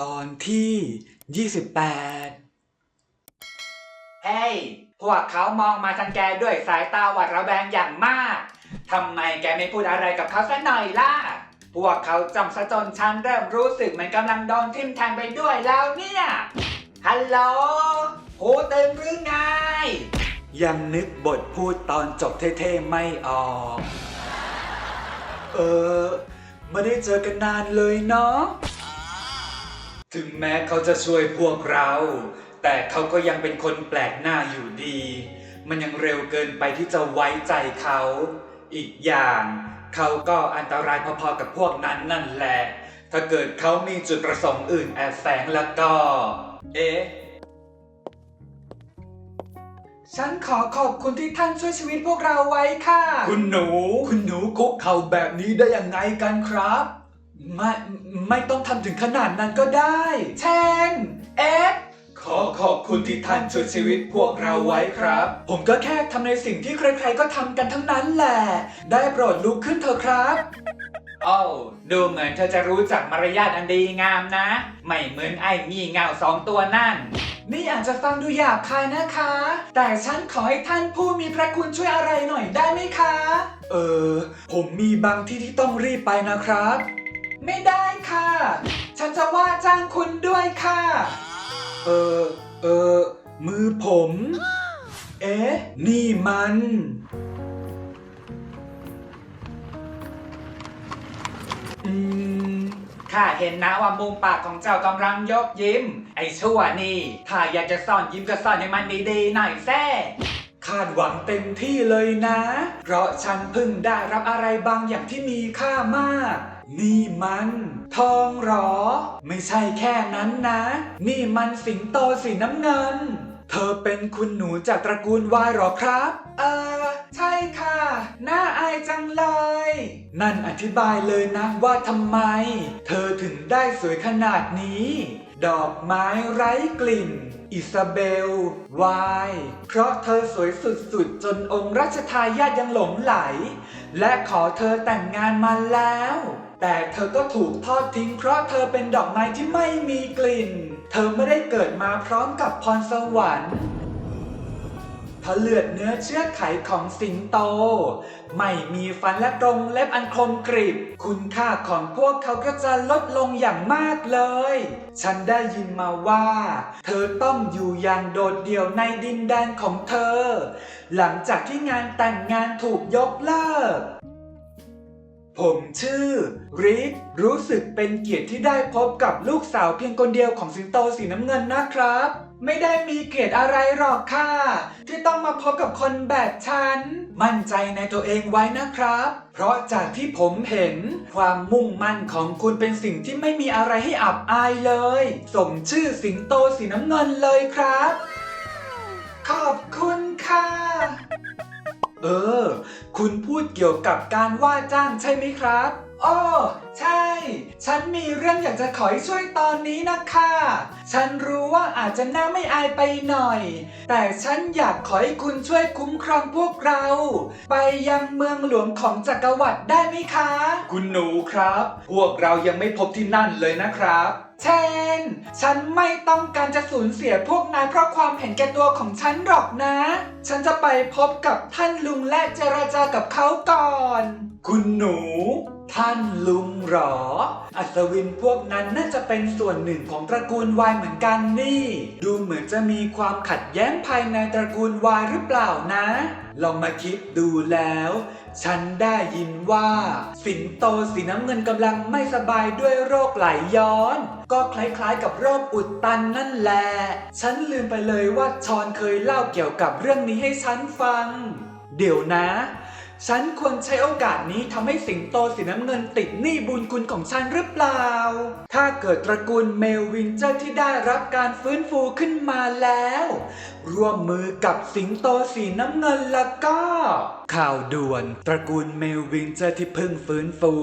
ตอนที่ 28 เฮ้ย พวกเขามองมาทางแกด้วยสายตาหวาดระแวงอย่างมาก ทำไมแกไม่พูดอะไรกับเขาสักหน่อยล่ะ พวกเขาจำซะจนฉันเริ่มรู้สึกเหมือนกำลังโดนทิ่มแทงไปด้วยแล้วเนี่ย ฮัลโหลหูตื่นหรือไง ยังนึกบทพูดตอนจบเท่ๆไม่ออก เออ ไม่ได้เจอกันนานเลยเนาะ ถึงแม้เขาจะช่วยพวกเรา แต่เขาก็ยังเป็นคนแปลกหน้าอยู่ดี มันยังเร็วเกินไปที่จะไว้ใจเขา อีกอย่าง เขาก็อันตรายพอๆกับพวกนั้นนั่นแหละ ถ้าเกิดเขามีจุดประสงค์อื่นแอบแฝงแล้วก็ เอ๊ะ ฉันขอขอบคุณที่ท่านช่วยชีวิตพวกเราไว้ค่ะ คุณหนู คุณหนูคุกเข่าแบบนี้ได้ยังไงกันครับ ไม่ไม่ต้องทำถึงขนาดนั้นก็ได้ เช่นเอ็ดขอขอบคุณที่ท่านช่วยชีวิตพวกเราไว้ครับ ผมก็แค่ทำในสิ่งที่ใครๆก็ทำกันทั้งนั้นแหละ ได้โปรดลุกขึ้นเถอะครับโอ้วดูเหมือนเธอจะรู้จักมารยาทอันดีงามนะ ไม่เหมือนไอ้งี่เง่าสองตัวนั่น นี่อาจจะฟังดูหยาบคายนะคะ แต่ฉันขอให้ท่านผู้มีพระคุณช่วยอะไรหน่อยได้ไหมคะ เออ ผมมีบางที่ที่ต้องรีบไปนะครับ ไม่ได้ค่ะ ฉันจะว่าจ้างคุณด้วยค่ะ เออ เออ มือผม เอ๊ะ นี่มัน อืมข้าเห็นนะว่ามุมปากของเจ้ากำลังยกยิ้ม ไอ้ชั่วนี่ ถ้าอยากจะซ่อนยิ้มก็ซ่อนให้มันดีๆหน่อยแซ่คาดหวังเต็มที่เลยนะ เพราะฉันเพิ่งได้รับอะไรบางอย่างที่มีค่ามาก นี่มัน ทองเหรอ ไม่ใช่แค่นั้นนะ นี่มันสิงโตสีน้ำเงิน เธอเป็นคุณหนูจากตระกูลวายหรอครับ เออ ใช่ค่ะ น่าอายจังเลย นั่นอธิบายเลยนะว่าทำไม เธอถึงได้สวยขนาดนี้ ดอกไม้ไร้กลิ่นอิซาเบล วาย เพราะเธอสวยสุดๆ จนองค์รัชทายาทยังหลงไหล และขอเธอแต่งงานมาแล้ว แต่เธอก็ถูกทอดทิ้งเพราะเธอเป็นดอกไม้ที่ไม่มีกลิ่น เธอไม่ได้เกิดมาพร้อมกับพรสวรรค์ผเลือดเนื้อเชื้อไขของสิงโต ไม่มีฟันและกรงเล็บอันคมกริบ คุณค่าของพวกเขาก็จะลดลงอย่างมากเลย ฉันได้ยินมาว่า เธอต้องอยู่อย่างโดดเดี่ยวในดินแดนของเธอ หลังจากที่งานแต่งงานถูกยกเลิก ผมชื่อริกรู้สึกเป็นเกียรติที่ได้พบกับลูกสาวเพียงคนเดียวของสิงโตสีน้ำเงินนะครับ ไม่ได้มีเกียรติอะไรหรอกค่ะ ที่ต้องมาพบกับคนแบบฉัน มั่นใจในตัวเองไว้นะครับ เพราะจากที่ผมเห็น ความมุ่งมั่นของคุณเป็นสิ่งที่ไม่มีอะไรให้อับอายเลย สมชื่อสิงโตสีน้ำเงินเลยครับ ขอบคุณค่ะ เออ คุณพูดเกี่ยวกับการว่าจ้างใช่ไหมครับอ้อใช่ ฉันมีเรื่องอยากจะขอให้ช่วยตอนนี้นะคะ ฉันรู้ว่าอาจจะน่าไม่อายไปหน่อย แต่ฉันอยากขอให้คุณช่วยคุ้มครองพวกเรา ไปยังเมืองหลวงของจักรวรรดิได้ไหมคะ คุณหนูครับ พวกเรายังไม่พบที่นั่นเลยนะครับ เช่น ฉันไม่ต้องการจะสูญเสียพวกนายเพราะความเห็นแก่ตัวของฉันหรอกนะ ฉันจะไปพบกับท่านลุงและเจรจากับเขาก่อน คุณหนู ท่านลุงหรอ อัศวินพวกนั้นน่าจะเป็นส่วนหนึ่งของตระกูลวายเหมือนกันนี่ ดูเหมือนจะมีความขัดแย้งภายในตระกูลวายหรือเปล่านะ ลองมาคิดดูแล้ว ฉันได้ยินว่า สิงโตสีน้ำเงินกำลังไม่สบายด้วยโรคไหลย้อน ก็คล้ายๆกับโรคอุดตันนั่นแหละ ฉันลืมไปเลยว่าชอนเคยเล่าเกี่ยวกับเรื่องนี้ให้ฉันฟัง เดี๋ยวนะ ฉันควรใช้โอกาสนี้ทำให้สิงโตสีน้ำเงินติดหนี้บุญคุณของฉันหรือเปล่า ถ้าเกิดตระกูลเมลวินเจอร์ที่ได้รับการฟื้นฟูขึ้นมาแล้วร่วมมือกับสิงโตสีน้ำเงินแล้วก็ ข่าวด่วน ตระกูลเมลวินเจอร์ที่เพิ่งฟื้นฟู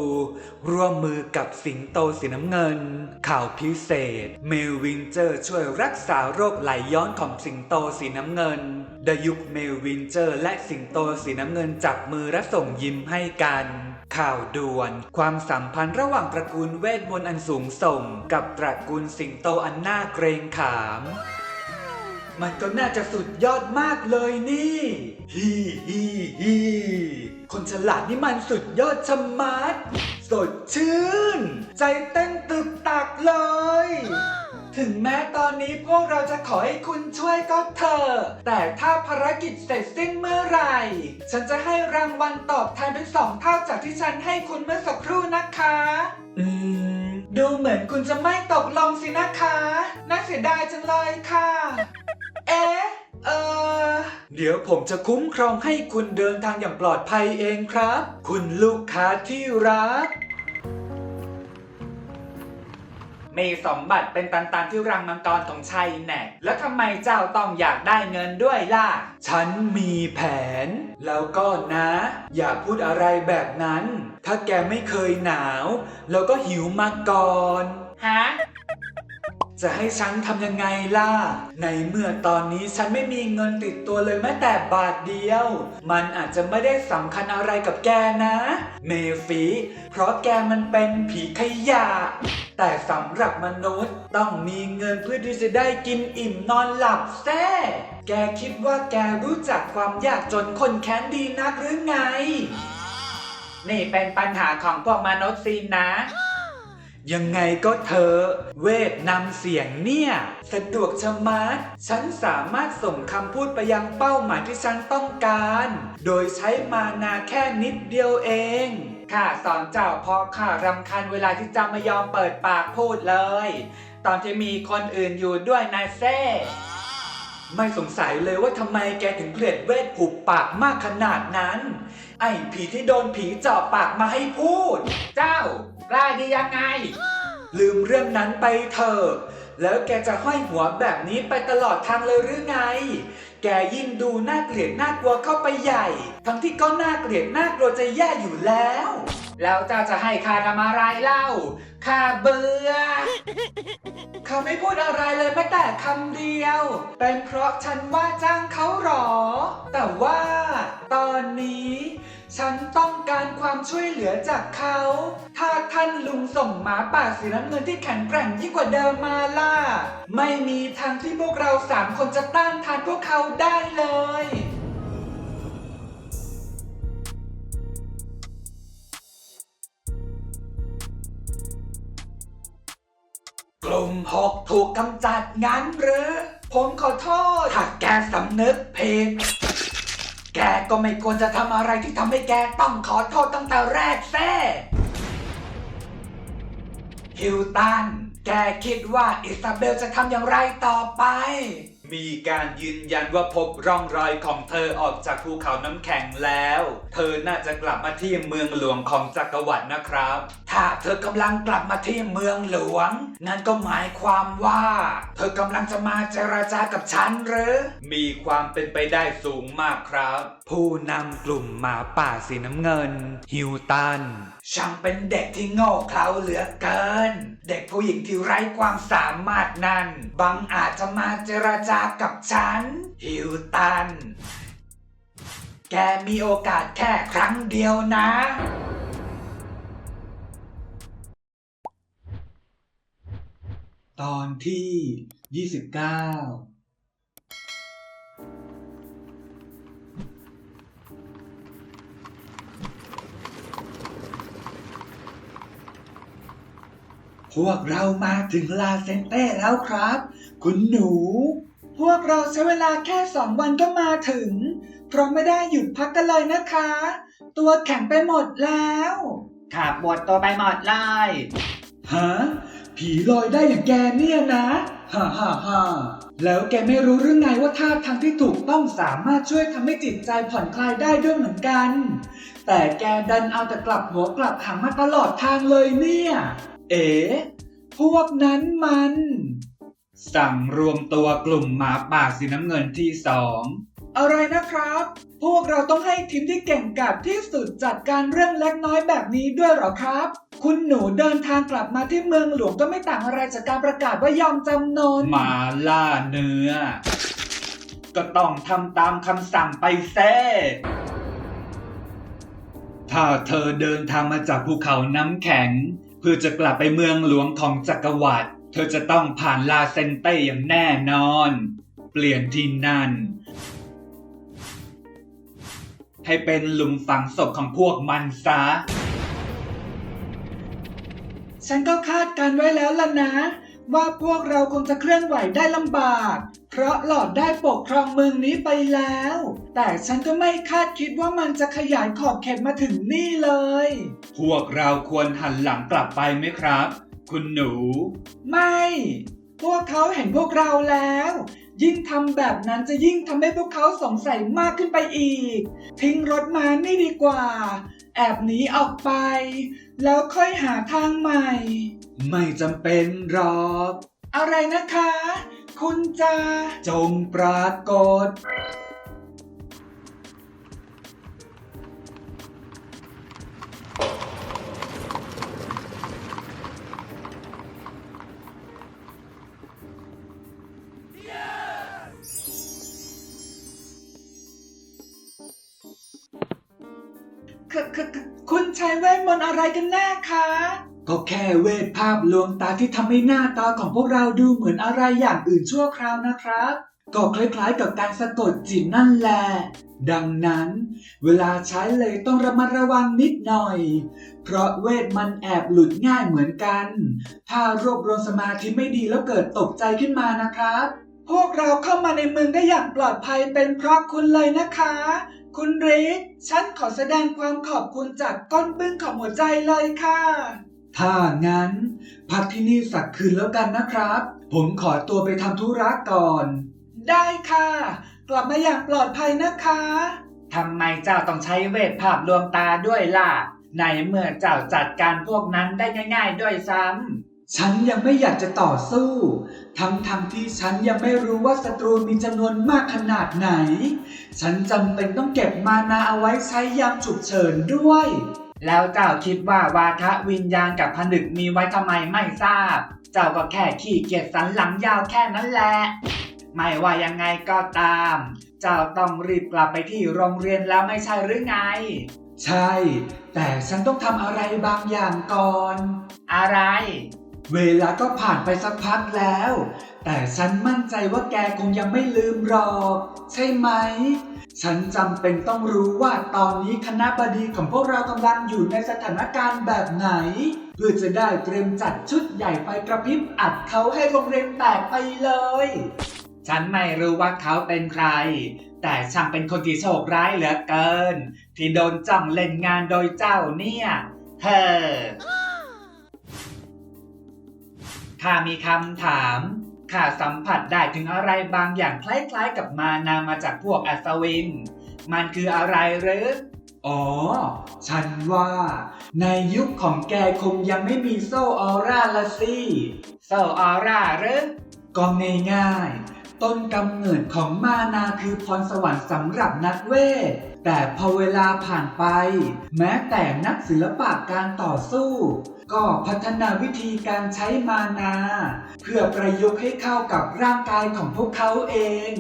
ร่วมมือกับสิงโตสีน้ำเงิน ข่าวพิเศษ เมลวินเจอร์ช่วยรักษาโรคไหลย้อนของสิงโตสีน้ำเงินดยุคเมลวินเจอร์ และสิงโตสีน้ำเงินจับมือและส่งยิ้มให้กันข่าวด่วน ความสัมพันธ์ระหว่างตระกูลเวทมนต์อันสูงส่ง กับตระกูลสิงโตอันน่าเกรงขาม มันก็น่าจะสุดยอดมากเลยนี่ฮีฮีฮีคนฉลาดนี่มันสุดยอดชะมัด สดชื่น ใจเต้นตึกตักเลย ถึงแม้ตอนนี้พวกเราจะขอให้คุณช่วยก็เถอะแต่ถ้าภารกิจเสร็จสิ้นเมื่อไหร่ ฉันจะให้รางวัลตอบแทนเป็นสองเท่าจากที่ฉันให้คุณเมื่อสักครู่นะคะ อืม ดูเหมือนคุณจะไม่ตกลงสินะคะ น่าเสียดายจังเลยค่ะ เอ๊ะเออเดี๋ยวผมจะคุ้มครองให้คุณเดินทางอย่างปลอดภัยเองครับ คุณลูกค้าที่รัก มีสมบัติเป็นตันๆที่รังมังกรของชัยแน่ แล้วทำไมเจ้าต้องอยากได้เงินด้วยล่ะ ฉันมีแผน แล้วก็นะ อย่าพูดอะไรแบบนั้น ถ้าแกไม่เคยหนาว แล้วก็หิวมาก่อน ฮะ จะให้ฉันทำยังไงล่ะ ในเมื่อตอนนี้ฉันไม่มีเงินติดตัวเลยแม้แต่บาทเดียว มันอาจจะไม่ได้สำคัญอะไรกับแกนะ เมฟี เพราะแกมันเป็นผีขยะ แต่สำหรับมนุษย์ต้องมีเงินเพื่อที่จะได้กินอิ่มนอนหลับแซ่แกคิดว่าแกรู้จักความยากจนคนแค้นดีนักหรือไง นี่เป็นปัญหาของพวกมนุษย์สินะ ยังไงก็เธอ เวทนำเสียงเนี่ย สะดวกชะมัด ฉันสามารถส่งคำพูดไปยังเป้าหมายที่ฉันต้องการ โดยใช้มานาแค่นิดเดียวเองข้าสอนเจ้าเพราะรำคาญเวลาที่เจ้าไม่ยอมเปิดปากพูดเลย ตอนที่มีคนอื่นอยู่ด้วยนะเซ่ไม่สงสัยเลยว่าทำไมแกถึงเกลียดเวทหุบปากมากขนาดนั้น ไอ้ผีที่โดนผีเจาะปากมาให้พูด เจ้า กล้าดียังไง ลืมเรื่องนั้นไปเถอะ แล้วแกจะห้อยหัวแบบนี้ไปตลอดทางเลยหรือไง แกยิ่งดูน่าเกลียดน่ากลัวเข้าไปใหญ่ ทั้งที่ก็น่าเกลียดน่ากลัวจะแย่อยู่แล้ว แล้วเจ้าจะให้ข้าทำอะไรเล่าข้าเบื่อเขาไม่พูดอะไรเลยแม้แต่คำเดียว เป็นเพราะฉันว่าจ้างเขาหรอ แต่ว่าตอนนี้ ฉันต้องการความช่วยเหลือจากเขา ถ้าท่านลุงส่งหมาป่าสีน้ำเงินที่แข็งแกร่งยิ่งกว่าเดิมมาล่ะ ไม่มีทางที่พวกเราสามคนจะต้านทานพวกเขาได้เลย กลุ่มหกถูกกำจัดงั้นหรือ ผมขอโทษถ้าแกสำนึกผิดแกก็ไม่ควรจะทำอะไรที่ทำให้แกต้องขอโทษตั้งแต่แรกแท้ฮิวตัน แกคิดว่าอิซาเบลจะทำอย่างไรต่อไป มีการยืนยันว่าพบร่องรอยของเธอออกจากภูเขาน้ำแข็งแล้ว เธอน่าจะกลับมาที่เมืองหลวงของจักรวรรดินะครับ ถ้าเธอกำลังกลับมาที่เมืองหลวง นั่นก็หมายความว่า เธอกำลังจะมาเจรจากับฉันหรือ มีความเป็นไปได้สูงมากครับ ผู้นำกลุ่มหมาป่าสีน้ำเงิน ฮิวตันช่างเป็นเด็กที่โง่เขลาเหลือเกิน เด็กผู้หญิงที่ไร้ความสามารถนั้นบังอาจจะมาเจรจากับฉัน ฮิวตัน แกมีโอกาสแค่ครั้งเดียวนะ ตอนที่ 29พวกเรามาถึงลาเซนเต้แล้วครับ คุณหนู พวกเราใช้เวลาแค่สองวันก็มาถึง เพราะไม่ได้หยุดพักกันเลยนะคะ ตัวแข็งไปหมดแล้วขาบวดตัวไปหมดเลยฮะผีลอยได้อย่างแกเนี่ยนะ ฮ่าฮ่าฮ่าแล้วแกไม่รู้หรือไงว่าท่าทางที่ถูกต้องสามารถช่วยทำให้จิตใจผ่อนคลายได้ด้วยเหมือนกัน แต่แกดันเอาแต่กลับหัวกลับหางมาตลอดทางเลยเนี่ย เอ๋พวกนั้นมัน สั่งรวมตัวกลุ่มหมาป่าสีน้ำเงินที่สองอะไรนะครับ พวกเราต้องให้ทีมที่เก่งกาจที่สุดจัดการเรื่องเล็กน้อยแบบนี้ด้วยเหรอครับ คุณหนูเดินทางกลับมาที่เมืองหลวงก็ไม่ต่างอะไรจากการประกาศว่ายอมจำนนมาล่าเนื้อ ก็ต้องทำตามคำสั่งไปแซ่ถ้าเธอเดินทางมาจากภูเขาน้ำแข็ง เพื่อจะกลับไปเมืองหลวงของจักรวรรดิ เธอจะต้องผ่านลาเซนเต้อย่างแน่นอน เปลี่ยนที่นั่น ให้เป็นหลุมฝังศพของพวกมันซะ ฉันก็คาดการไว้แล้วล่ะนะ ว่าพวกเราคงจะเคลื่อนไหวได้ลำบาก เพราะหลอดได้ปกครองเมืองนี้ไปแล้ว แต่ฉันก็ไม่คาดคิดว่ามันจะขยายขอบเขตมาถึงนี่เลย พวกเราควรหันหลังกลับไปไหมครับ คุณหนู ไม่ พวกเขาเห็นพวกเราแล้ว ยิ่งทำแบบนั้นจะยิ่งทำให้พวกเขาสงสัยมากขึ้นไปอีก ทิ้งรถมานี่ดีกว่า แอบหนีออกไป แล้วค่อยหาทางใหม่ ไม่จำเป็นหรอกอะไรนะคะ คุณจะจงปรากฏ คือคุณใช้เวทมนต์อะไรกันแน่คะ ก็แค่เวทภาพลวงตาที่ทำให้หน้าตาของพวกเราดูเหมือนอะไรอย่างอื่นชั่วคราวนะครับ ก็คล้ายๆกับการสะกดจิตนั่นแหละ ดังนั้น เวลาใช้เลยต้องระมัดระวังนิดหน่อย เพราะเวทมันแอบหลุดง่ายเหมือนกัน ถ้ารวบรวมสมาธิไม่ดีแล้วเกิดตกใจขึ้นมานะครับ พวกเราเข้ามาในเมืองได้อย่างปลอดภัยเป็นเพราะคุณเลยนะคะ คุณริกฉันขอแสดงความขอบคุณจากก้นบึ้งของหัวใจเลยค่ะ ถ้างั้น พักที่นี่สักคืนแล้วกันนะครับ ผมขอตัวไปทำธุระก่อน ได้ค่ะ กลับมาอย่างปลอดภัยนะคะ ทำไมเจ้าต้องใช้เวทภาพลวงตาด้วยล่ะ ในเมื่อเจ้าจัดการพวกนั้นได้ง่าย ๆ ด้วยซ้ ฉันยังไม่อยากจะต่อสู้ ทั้งทงๆที่ฉันยังไม่รู้ว่าศัตรูมีจำนวนมากขนาดไหน ฉันจำเป็นต้องเก็บมานาเอาไว้ใช้ยามฉุกเฉินด้วยำแล้วเจ้าคิดว่าวาทะวิญญาณกับผนึกมีไว้ทำไมไม่ทราบ เจ้าก็แค่ขี้เกียจสันหลังยาวแค่นั้นแหละ ไม่ว่ายังไงก็ตาม เจ้าต้องรีบกลับไปที่โรงเรียนแล้วไม่ใช่หรือไง ใช่ แต่ฉันต้องทำอะไรบางอย่างก่อน อะไร เวลาก็ผ่านไปสักพักแล้ว แต่ฉันมั่นใจว่าแกคงยังไม่ลืมหรอก ใช่ไหม ฉันจำเป็นต้องรู้ว่าตอนนี้คณะบดีของพวกเรากำลังอยู่ในสถานการณ์แบบไหน เพื่อจะได้เตรียมจัดชุดใหญ่ไปกระพริบอัดเขาให้โรงเรียนแตกไปเลย ฉันไม่รู้ว่าเขาเป็นใคร แต่ช่างเป็นคนที่โชคร้ายเหลือเกิน ที่โดนจ้องเล่นงานโดยเจ้าเนี่ย เฮ้อ ข้ามีคำถามข้าสัมผัสได้ถึงอะไรบางอย่างคล้ายๆกับมานามาจากพวกอัศวิน มันคืออะไรหรือ อ๋อ ฉันว่า ในยุคของแกคงยังไม่มีโซออร่าละสิ โซออร่าหรือ ก็ง่ายๆ ต้นกำเนิดของมานาคือพรสวรรค์สำหรับนักเวท แต่พอเวลาผ่านไป แม้แต่นักศิลปะการต่อสู้ ก็พัฒนาวิธีการใช้มานา เพื่อประยุกต์ให้เข้ากับร่างกายของพวกเขาเอง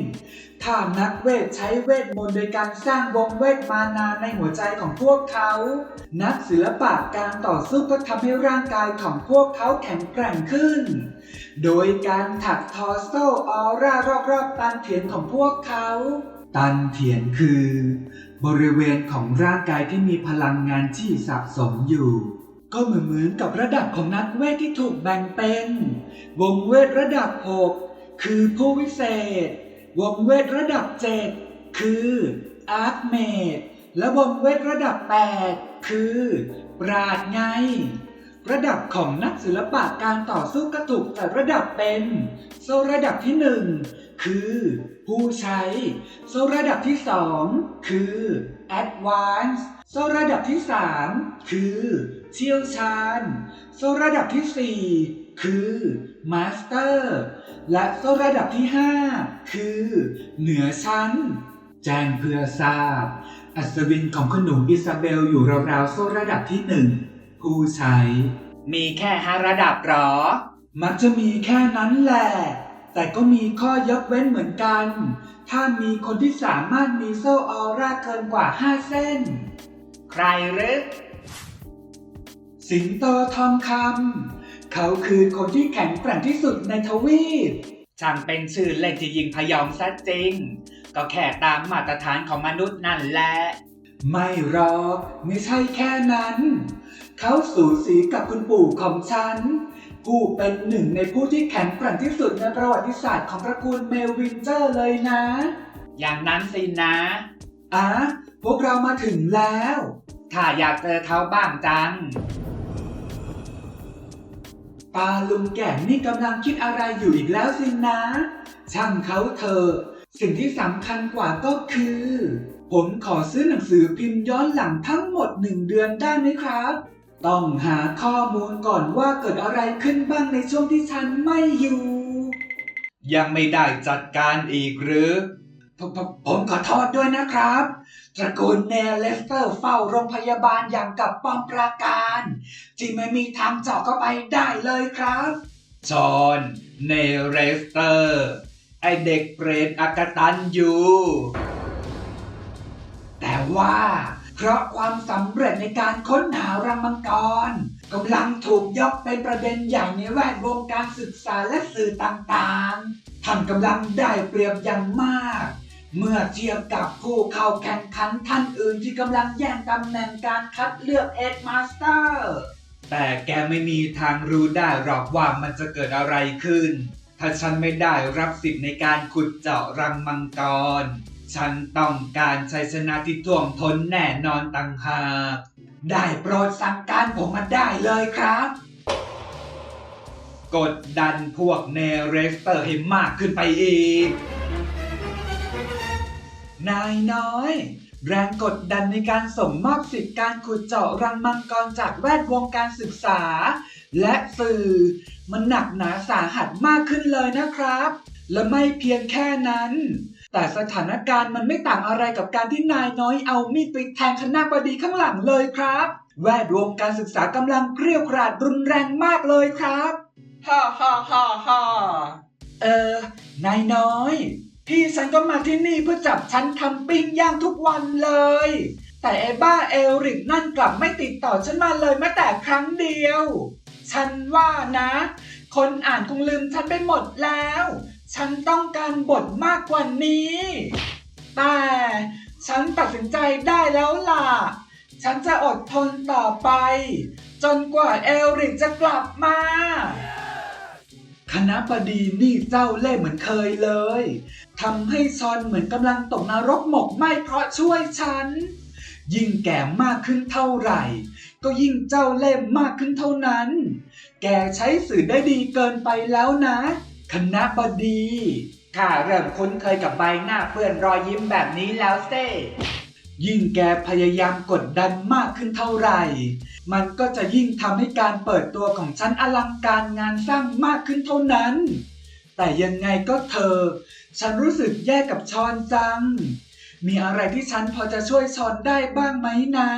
ถ้านักเวทใช้เวทมนต์โดยการสร้างวงเวทมานาในหัวใจของพวกเขา นักศิลปะการต่อสู้ก็ทำให้ร่างกายของพวกเขาแข็งแกร่งขึ้น โดยการถักทอโซออร่ารอบๆตันเถียนของพวกเขา ตันเถียนคือ บริเวณของร่างกายที่มีพลังงานที่สะสมอยู่ ก็เหมือนเหมือนกับระดับของนักเวทที่ถูกแบ่งเป็น วงเวทระดับ 6 คือผู้วิเศษ วงเวทระดับ 7 คืออาร์คเมดและวงเวทระดับ 8 คือปราดไง ระดับของนักศิลปะการต่อสู้กระถูกจัดระดับเป็น โซ่ระดับที่ 1 คือผู้ใช้ โซ่ระดับที่ 2 คือ Advance โซ่ระดับที่ 3 คือเชี่ยวชาญ โซ่ระดับที่ 4 คือ Master และโซ่ระดับที่ 5 คือ เหนือชั้น แจ้งเพื่อทราบ อัศวินของขนมอิซาเบลอยู่ราวๆโซ่ระดับที่หนึ่งผู้ใช้ มีแค่ห้าระดับหรอ มักจะมีแค่นั้นแหละ แต่ก็มีข้อยกเว้นเหมือนกัน ถ้ามีคนที่สามารถมีโซ่ออร่าเกินกว่า 5 เส้น ใครหรือสิงโตทองคำเขาคือคนที่แข็งแกร่งที่สุดในทวีปช่างเป็นชื่อเล่นที่ยิงพยองซะจริง ก็แค่ตามมาตรฐานของมนุษย์นั่นแหละ ไม่หรอกไม่ใช่แค่นั้น เขาสูสีกับคุณปู่ของฉัน ผู้เป็นหนึ่งในผู้ที่แข็งแกร่งที่สุดในประวัติศาสตร์ของตระกูลเมลวินเจอร์เลยนะ อย่างนั้นสินะอะพวกเรามาถึงแล้วถ้าอยากเจอเขาบ้างจัง ปาลุงแก่นี่กำลังคิดอะไรอยู่อีกแล้วสินะ ช่างเขาเถอะ สิ่งที่สำคัญกว่าก็คือ ผมขอซื้อหนังสือพิมพ์ย้อนหลังทั้งหมดหนึ่งเดือนได้ไหมครับ ต้องหาข้อมูลก่อนว่าเกิดอะไรขึ้นบ้างในช่วงที่ฉันไม่อยู่ ยังไม่ได้จัดการอีกหรือผมผมผมขอโทษด้วยนะครับ ตระกูลเนลเลสเตอร์เฝ้าโรงพยาบาลอย่างกับป้อมปราการที่ไม่มีทางเจาะเข้าไปได้เลยครับ จอห์นเนเรสเตอร์ ไอเด็กเปรตอากตันอยู่ แต่ว่า เพราะความสำเร็จในการค้นหารังมังกรกำลังถูกยกเป็นประเด็นใหญ่ในแวดวงการศึกษาและสื่อต่างๆ ท่านกำลังได้เปรียบอย่างมาก เมื่อเทียบกับผู้เข้าแข่งขันท่านอื่นที่กำลังแย่งตำแหน่งการคัดเลือกเอ็ดมาสเตอร์แต่แกไม่มีทางรู้ได้หรอกว่ามันจะเกิดอะไรขึ้น ถ้าฉันไม่ได้รับสิทธิ์ในการขุดเจาะรังมังกร ฉันต้องการชัยชนะที่ท่วมท้นแน่นอนต่างหาก ได้โปรดสั่งการผมมาได้เลยครับ กดดันพวกเนเรสเตอร์ให้มากขึ้นไปอีก นายน้อย แรงกดดันในการส่งมอบสิทธิการขุดเจาะรังมังกรจากแวดวงการศึกษา และสื่อ มันหนักหนาสาหัสมากขึ้นเลยนะครับ และไม่เพียงแค่นั้น แต่สถานการณ์มันไม่ต่างอะไรกับการที่นายน้อยเอามีดไปแทงคณะบดีข้างหลังเลยครับ แวดวงการศึกษากำลังเกรียวกราดรุนแรงมากเลยครับฮ่าฮ่าฮ่าฮ่าเออนายน้อย พี่ฉันก็มาที่นี่เพื่อจับฉันทำปิ้งย่างทุกวันเลย แต่ไอ้บ้าเอลริกนั่นกลับไม่ติดต่อฉันมาเลยแม้แต่ครั้งเดียว ฉันว่านะ คนอ่านคงลืมฉันไปหมดแล้ว ฉันต้องการบทมากกว่านี้ แต่ฉันตัดสินใจได้แล้วล่ะ ฉันจะอดทนต่อไป จนกว่าเอลริกจะกลับมา คณะบดีนี่เจ้าเล่ห์เหมือนเคยเลยทำให้ชอนเหมือนกำลังตกนรกหมกไหมเพราะช่วยฉัน ยิ่งแก่มากขึ้นเท่าไหร่ ก็ยิ่งเจ้าเล่ห์มากขึ้นเท่านั้น แกใช้สื่อได้ดีเกินไปแล้วนะ คณะบดีข้าเริ่มคุ้นเคยกับใบหน้าเปื้อนรอยยิ้มแบบนี้แล้วเซ่ยิ่งแกพยายามกดดันมากขึ้นเท่าไหร่ มันก็จะยิ่งทำให้การเปิดตัวของฉันอลังการงานสร้างมากขึ้นเท่านั้น แต่ยังไงก็เธอ ฉันรู้สึกแย่กับชอนจัง มีอะไรที่ฉันพอจะช่วยชอนได้บ้างไหมนะ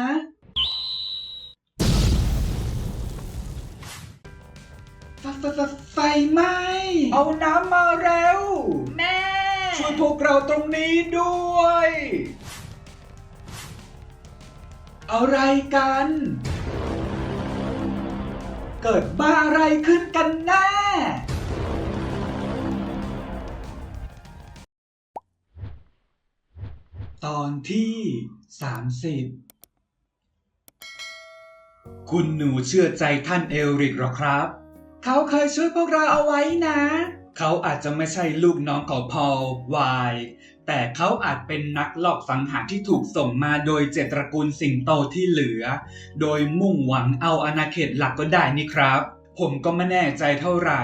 ไฟไฟไฟไฟไหม้เอาน้ำมาเร็วแม่ ช่วยพวกเราตรงนี้ด้วย อะไรกัน เกิดบ้าอะไรขึ้นกันแน่ตอนที่ 30 คุณหนูเชื่อใจท่านเอลริกหรอครับ เขาเคยช่วยพวกเราเอาไว้นะ เขาอาจจะไม่ใช่ลูกน้องของพอลวายแต่เขาอาจเป็นนักลอบสังหารที่ถูกส่งมาโดยเจตตระกูลสิงโตที่เหลือ โดยมุ่งหวังเอาอาณาเขตหลักก็ได้นี่ครับ ผมก็ไม่แน่ใจเท่าไหร่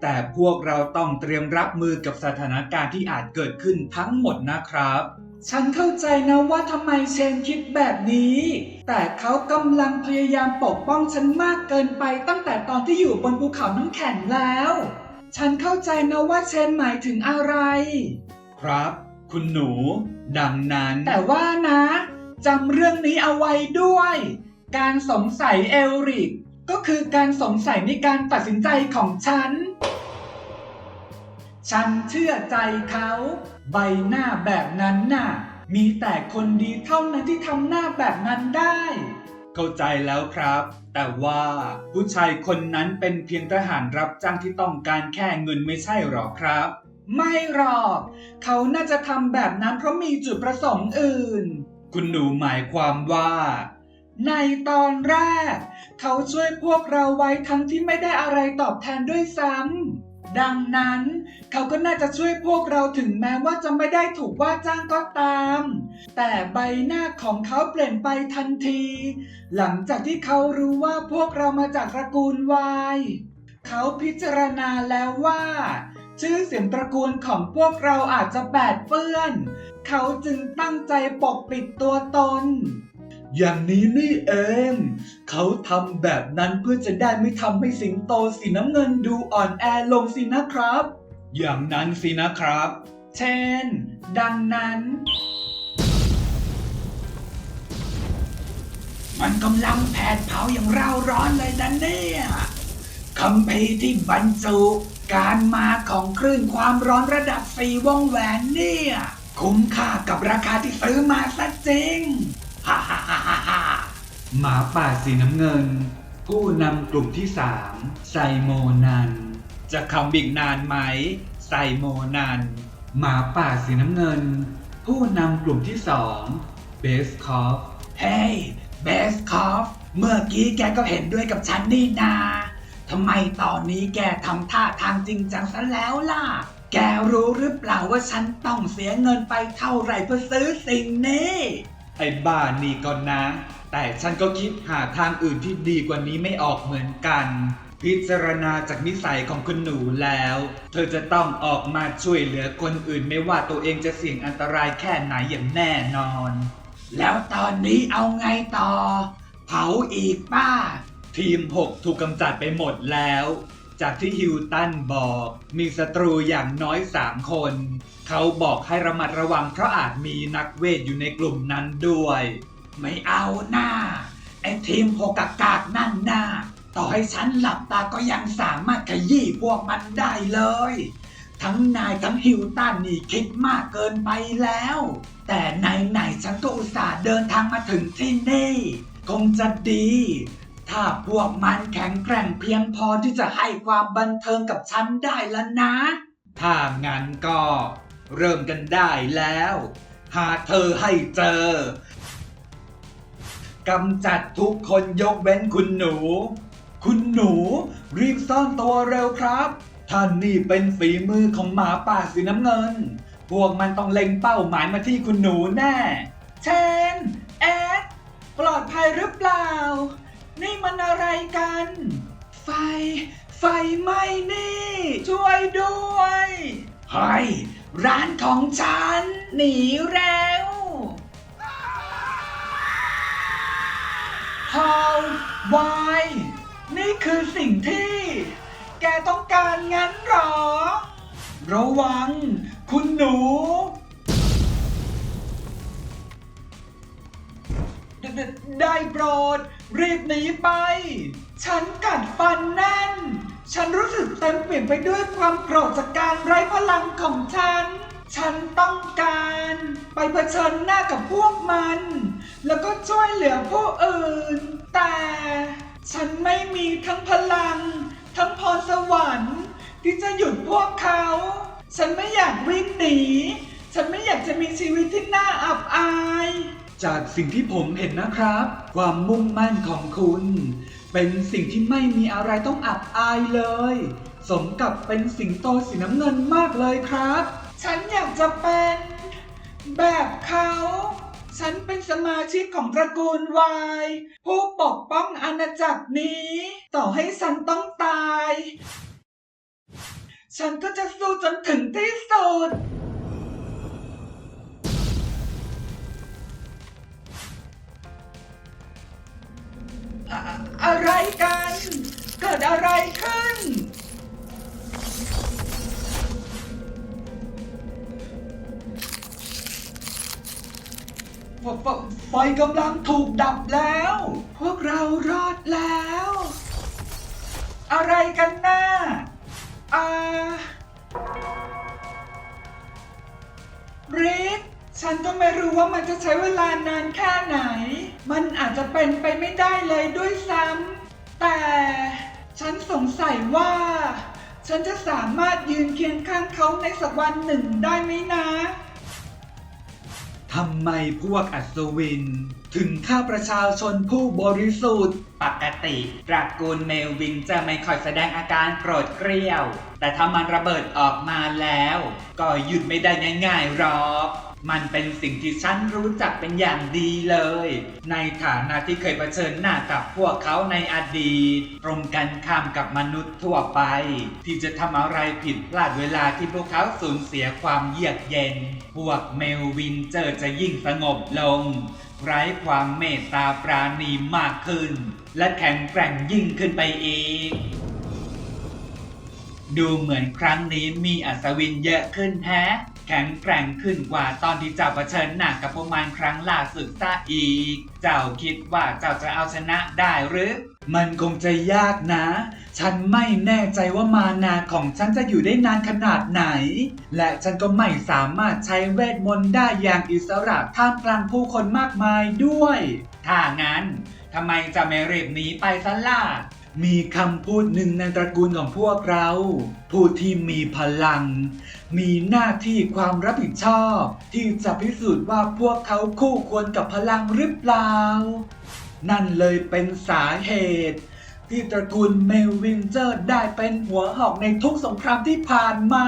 แต่พวกเราต้องเตรียมรับมือกับสถานการณ์ที่อาจเกิดขึ้นทั้งหมดนะครับ ฉันเข้าใจนะว่าทำไมเชนคิดแบบนี้ แต่เขากำลังพยายามปกป้องฉันมากเกินไปตั้งแต่ตอนที่อยู่บนภูเขาน้ำแข็งแล้ว ฉันเข้าใจนะว่าเชนหมายถึงอะไร ครับ คุณหนู ดังนั้น แต่ว่านะจำเรื่องนี้เอาไว้ด้วย การสงสัยเอลริก ก็คือการสงสัยในการตัดสินใจของฉัน ฉันเชื่อใจเขา ใบหน้าแบบนั้นน่ะ มีแต่คนดีเท่านั้นที่ทำหน้าแบบนั้นได้ เข้าใจแล้วครับ แต่ว่าผู้ชายคนนั้นเป็นเพียงทหารรับจ้างที่ต้องการแค่เงินไม่ใช่หรอครับ ไม่หรอก เขาน่าจะทำแบบนั้นเพราะมีจุดประสงค์อื่น คุณหนูหมายความว่าในตอนแรก เขาช่วยพวกเราไว้ทั้งที่ไม่ได้อะไรตอบแทนด้วยซ้ำ ดังนั้นเขาก็น่าจะช่วยพวกเราถึงแม้ว่าจะไม่ได้ถูกว่าจ้างก็ตาม แต่ใบหน้าของเขาเปลี่ยนไปทันที หลังจากที่เขารู้ว่าพวกเรามาจากตระกูลวายเขาพิจารณาแล้วว่า ชื่อเสียงตระกูลของพวกเราอาจจะแปดเปื้อน เขาจึงตั้งใจปกปิดตัวตน อย่างนี้นี่เอง เขาทำแบบนั้นเพื่อจะได้ไม่ทำให้สิงโตสีน้ำเงินดูอ่อนแอลงสินะครับ อย่างนั้นสินะครับ เช่น ดังนั้น มันกำลังแผดเผาอย่างเร่าร้อนเลยนะเนี่ยคำพีที่บรรจุการมาของคลื่นความร้อนระดับสี่วงแหวนเนี่ย คุ้มค่ากับราคาที่ซื้อมาซะจริง ฮ่าฮ่าฮ่าฮ่าฮ่าหมาป่าสีน้ำเงิน ผู้นำกลุ่มที่สามไซโมนัน จะคำอีกนานไหม ไซโมนัน หมาป่าสีน้ำเงิน ผู้นำกลุ่มที่สองเบสคอฟเฮ้ยเบสคอฟเมื่อกี้แกก็เห็นด้วยกับฉันนี่นาทำไมตอนนี้แกทำท่าทางจริงจังซะแล้วล่ะ แกรู้หรือเปล่าว่าฉันต้องเสียเงินไปเท่าไหร่เพื่อซื้อสิ่งนี้ ไอ้บ้านี่ก่อนนะ แต่ฉันก็คิดหาทางอื่นที่ดีกว่านี้ไม่ออกเหมือนกัน พิจารณาจากนิสัยของคุณหนูแล้ว เธอจะต้องออกมาช่วยเหลือคนอื่นไม่ว่าตัวเองจะเสี่ยงอันตรายแค่ไหนอย่างแน่นอน แล้วตอนนี้เอาไงต่อ เผาอีกป้า ทีม6ถูกกำจัดไปหมดแล้ว จากที่ฮิวตันบอกมีศัตรูอย่างน้อย 3 คน เขาบอกให้ระมัดระวังเพราะอาจมีนักเวทอยู่ในกลุ่มนั้นด้วย ไม่เอาหน้าไอ้ทีมโพกากากนั่นหน้า ต่อให้ฉันหลับตาก็ยังสามารถขยี้พวกมันได้เลย ทั้งนายทั้งฮิวตันนี่คิดมากเกินไปแล้ว แต่ไหนๆฉันก็อุตส่าห์เดินทางมาถึงที่นี่ คงจะดี ถ้าพวกมันแข็งแกร่งเพียงพอที่จะให้ความบันเทิงกับฉันได้แล้วนะ ถ้างั้นก็เริ่มกันได้แล้ว หาเธอให้เจอกำจัดทุกคนยกเว้นคุณหนู คุณหนู รีบซ่อนตัวเร็วครับ ท่านนี่เป็นฝีมือของหมาป่าสีน้ำเงิน พวกมันต้องเล็งเป้าหมายมาที่คุณหนูแน่ เชนแอดปลอดภัยหรือเปล่า นี่มันอะไรกัน ไฟ ไฟไหม้นี่ ช่วยด้วยเฮ้ยร้านของฉัน หนีแล้วฮาววายนี่คือสิ่งที่ แกต้องการงั้นเหรอ ระวัง คุณหนู ได้โปรด รีบหนีไป ฉันกัดฟันแน่น ฉันรู้สึกเต็มเปลี่ยนไปด้วยความโกรธจากการไร้พลังของฉัน ฉันต้องการไปเผชิญหน้ากับพวกมัน แล้วก็ช่วยเหลือผู้อื่น แต่ฉันไม่มีทั้งพลัง ทั้งพรสวรรค์ ที่จะหยุดพวกเขา ฉันไม่อยากวิ่งหนี ฉันไม่อยากจะมีชีวิตที่น่าอับอาย จากสิ่งที่ผมเห็นนะครับ ความมุ่งมั่นของคุณ เป็นสิ่งที่ไม่มีอะไรต้องอับอายเลย สมกับเป็นสิงโตสีน้ำเงินมากเลยครับ ฉันอยากจะเป็น แบบเขา ฉันเป็นสมาชิกของตระกูลวายผู้ปกป้องอาณาจักรนี้ ต่อให้ฉันต้องตาย ฉันก็จะสู้จนถึงที่สุด อะไรกัน เกิดอะไรขึ้น ไฟกำลังถูกดับแล้ว พวกเรารอดแล้ว อะไรกันน่ะอ่าริก ฉันก็ไม่รู้ว่ามันจะใช้เวลานานแค่ไหน มันอาจจะเป็นไปไม่ได้เลยด้วยซ้ำ แต่ฉันสงสัยว่า ฉันจะสามารถยืนเคียงข้างเขาในสักวันหนึ่งได้ไหมนะทำไมพวกอัศวิน ถึงฆ่าประชาชนผู้บริสุทธิ์ ปกติตระกูลเมลวินจะไม่ค่อยแสดงอาการโกรธเกรี้ยว แต่ถ้ามันระเบิดออกมาแล้ว ก็หยุดไม่ได้ง่ายๆหรอก มันเป็นสิ่งที่ฉันรู้จักเป็นอย่างดีเลย ในฐานะที่เคยเผชิญหน้ากับพวกเขาในอดีต ตรงกันข้ามกับมนุษย์ทั่วไป ที่จะทำอะไรผิดพลาดเวลาที่พวกเขาสูญเสียความเยือกเย็น พวกเมลวินเจอจะยิ่งสงบลง ไร้ความเมตตาปราณีมากขึ้น และแข็งแกร่งยิ่งขึ้นไปอีกดูเหมือนครั้งนี้มีอัศวินเยอะขึ้นแฮะ แข็งแกร่งขึ้นกว่าตอนที่เจ้าเผชิญหน้ากับพวกมันครั้งล่าสุดซะอีก เจ้าคิดว่าเจ้าจะเอาชนะได้หรือ มันคงจะยากนะ ฉันไม่แน่ใจว่ามานาของฉันจะอยู่ได้นานขนาดไหน และฉันก็ไม่สามารถใช้เวทมนต์ได้อย่างอิสระท่ามกลางผู้คนมากมายด้วย ถ้างั้นทำไมจะไม่รีบหนีไปซะล่ะมีคำพูดหนึ่งในตระกูลของพวกเรา ผู้ที่มีพลัง มีหน้าที่ความรับผิดชอบ ที่จะพิสูจน์ว่าพวกเขาคู่ควรกับพลังหรือเปล่า นั่นเลยเป็นสาเหตุ ที่ตระกูลเมลวินเจอร์ได้เป็นหัวหอกในทุกสงครามที่ผ่านมา